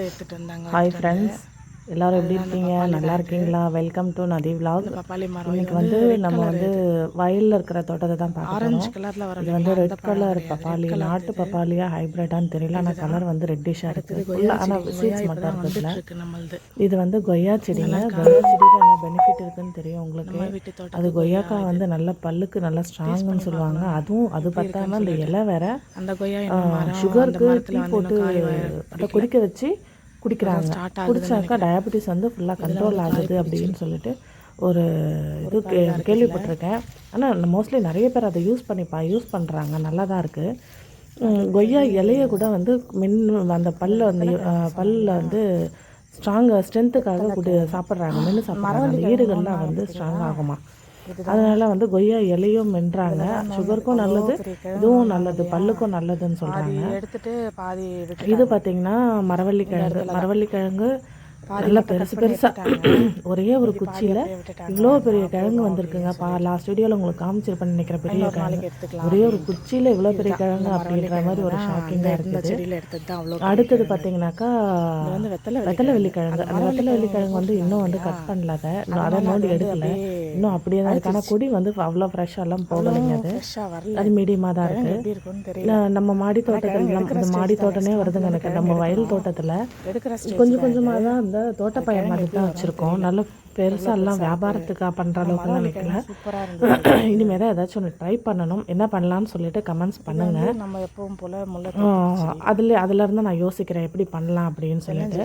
எடுத்துகிட்டு வந்தாங்க hi friends எல்லாரும் எப்படி இருக்கீங்க? நல்லா இருக்கீங்களா? வெல்கம் டு நதி மரம் இன்னைக்கு வந்து நம்ம வந்து வயலில் இருக்கிற தோட்டத்தை தான் பார்க்க ஆரஞ்சு போகிறோம் கலரில் வர இது வந்து ரெட் கலர் பப்பாளி நாட்டு பப்பாளியா ஹைப்ரிட்டான்னு தெரியல. ஆனால் கலர் வந்து ரெட்டிஷாக இருக்குது ஆனால் சீட்ஸ் மட்டும் இருக்குதுல இது வந்து கொய்யா செடிங்க. கொய்யா செடியில் என்ன பெனிஃபிட் இருக்குன்னு தெரியும் உங்களுக்கு? அது கொய்யாக்காய் வந்து நல்ல பல்லுக்கு நல்லா ஸ்ட்ராங்குன்னு சொல்லுவாங்க. அதுவும் அது பார்த்தாம அந்த இலை வேற அந்த கொய்யா சுகருக்கு போட்டு அதை குடிக்க வச்சு குடிக்கிறாங்க. குடிச்சாக்கா டயபெட்டிஸ் வந்து ஃபுல்லாக கண்ட்ரோல் ஆகுது அப்படின்னு சொல்லிட்டு ஒரு இது கே கேள்விப்பட்டிருக்கேன். ஆனால் மோஸ்ட்லி நிறைய பேர் அதை யூஸ் பண்ணிப்பா யூஸ் பண்ணுறாங்க நல்லா தான் இருக்குது கொய்யா இலைய கூட வந்து மென் அந்த பல்ல வந்து பல்லில் வந்து ஸ்ட்ராங்காக ஸ்ட்ரென்த்துக்காக குடி சாப்பிட்றாங்க. மென்று சாப்பிட்றாங்க. அந்த ஈறுகள்லாம் வந்து ஸ்ட்ராங் ஆகுமா? அதனால வந்து கொய்யா இலையும் மென்றாங்க. சுகருக்கும் நல்லது இதுவும் நல்லது பல்லுக்கும் நல்லதுன்னு சொல்கிறாங்க எடுத்துட்டு பாதி இது பார்த்தீங்கன்னா மரவள்ளி கிழங்கு மரவள்ளி கிழங்கு நல்லா பெருசு பெருசாக ஒரே ஒரு குச்சியில் இவ்வளோ பெரிய கிழங்கு வந்திருக்குங்க. பா லாஸ்ட் வீடியோவில் உங்களுக்கு காமிச்சிருப்பேன்னு நினைக்கிற பெரிய கிழங்கு. ஒரே ஒரு குச்சியில் இவ்வளோ பெரிய கிழங்கு அப்படின்ற மாதிரி ஒரு ஷாக்கிங்காக இருக்குது. அடுத்தது பார்த்தீங்கன்னாக்கா வந்து வெத்தலை வெள்ளிக்கிழங்கு. அந்த வெத்தலை வெள்ளிக்கிழங்கு வந்து இன்னும் வந்து கட் பண்ணல அதை அதை நோண்டி எடுக்கல. இன்னும் அப்படியே தான் இருக்கு. ஆனால் கொடி வந்து அவ்வளோ ஃப்ரெஷ்ஷாலாம் போகலைங்க அது. அது மீடியமாக தான் இருக்குது நம்ம மாடி தோட்டத்தில் நம்ம மாடி தோட்டமே வருதுங்க எனக்கு. நம்ம வயல் தோட்டத்தில் கொஞ்சம் கொஞ்சமாக தான் இந்த தோட்டப்பயிர் மாதிரி தான் வச்சுருக்கோம். நல்ல பெருசா எல்லாம் வியாபாரத்துக்காக பண்ணுற அளவுக்கு நினைக்கல சூப்பராக இருந்தது. இனிமே தான் ஏதாச்சும் ஒன்று ட்ரை பண்ணணும். என்ன பண்ணலாம்னு சொல்லிட்டு கமெண்ட்ஸ் பண்ணுங்க. நம்ம எப்பவும் போல அதில் அதுலேருந்து நான் யோசிக்கிறேன் எப்படி பண்ணலாம் அப்படின்னு சொல்லிட்டு.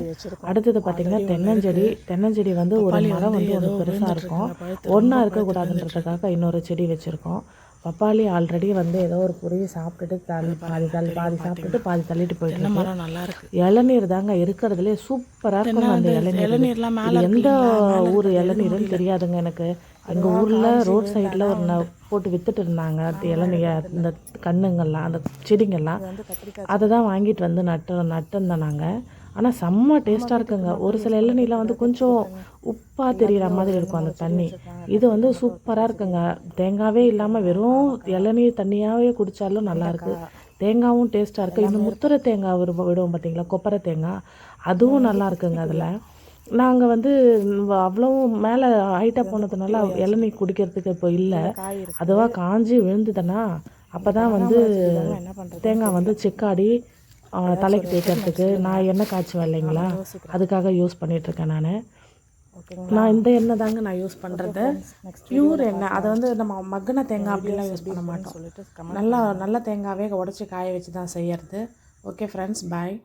அடுத்தது பார்த்தீங்கன்னா தென்னஞ்செடி. தென்னஞ்செடி வந்து ஒரு மரம் வந்து ஒன்று பெருசாக இருக்கும். ஒன்றா இருக்கக்கூடாதுன்றதுக்காக இன்னொரு செடி வச்சுருக்கோம். பப்பாளி ஆல்ரெடி வந்து ஏதோ ஒரு பொரிய சாப்பிட்டுட்டு தள்ளி பாதி தள்ளி பாதி சாப்பிட்டுட்டு பாதி தள்ளிட்டு போயிட்டு. மரம் நல்லா இருக்கு. இளநீர் தாங்க இருக்கிறதுலே சூப்பராக இருக்கும் அந்த இளநீர். இளநீர்லாம் எந்த ஊர் இளநீர்னு தெரியாதுங்க எனக்கு. எங்கள் ஊரில் ரோட் சைடில் ஒரு ந- போட்டு வித்துட்டு இருந்தாங்க. அந்த இளநீர் இந்த கண்ணுங்கள்லாம் அந்த செடிங்கள்லாம். அதை தான் வாங்கிட்டு வந்து நட்டு நட்டுருந்தோம் நாங்கள் ஆனால் செம்ம டேஸ்ட்டாக இருக்குங்க. ஒரு சில இளநீர்லாம் வந்து கொஞ்சம் உப்பாக தெரிகிற மாதிரி இருக்கும் அந்த தண்ணி. இது வந்து சூப்பராக இருக்குங்க. தேங்காவே இல்லாமல் வெறும் இளநீர் தண்ணியாகவே குடித்தாலும் நல்லாயிருக்கு தேங்காவும் டேஸ்ட்டாக இருக்குது இந்த முத்துரை தேங்காய் விடு- விடுவோம் பார்த்தீங்களா கொப்பரை தேங்காய் அதுவும் நல்லா இருக்குங்க அதில். நாங்கள் வந்து அவ்வளோ மேலே ஹைட்டாக போனதுனால இளநீர் குடிக்கிறதுக்கு இப்போ இல்லை. அதுவாக காஞ்சி விழுந்துதுன்னா அப்போ தான் வந்து தேங்காய் வந்து செக்காடி தலைக்கு தேய்க்கிறதுக்கு நான் எண்ணெய் காய்ச்சுவேன் இல்லைங்களா? அதுக்காக யூஸ் பண்ணிகிட்ருக்கேன் நான். நான் இந்த எண்ணெய் தாங்க நான் யூஸ் பண்ணுறது நெக்ஸ்ட் பியூர் எண்ணெய். அதை வந்து நம்ம மக்கின தேங்காய் அப்படிலாம் யூஸ் பண்ண மாட்டோம். சொல்லிட்டு நல்லா நல்ல தேங்காவே உடச்சி காய வச்சு தான் செய்யறது. Okay friends bye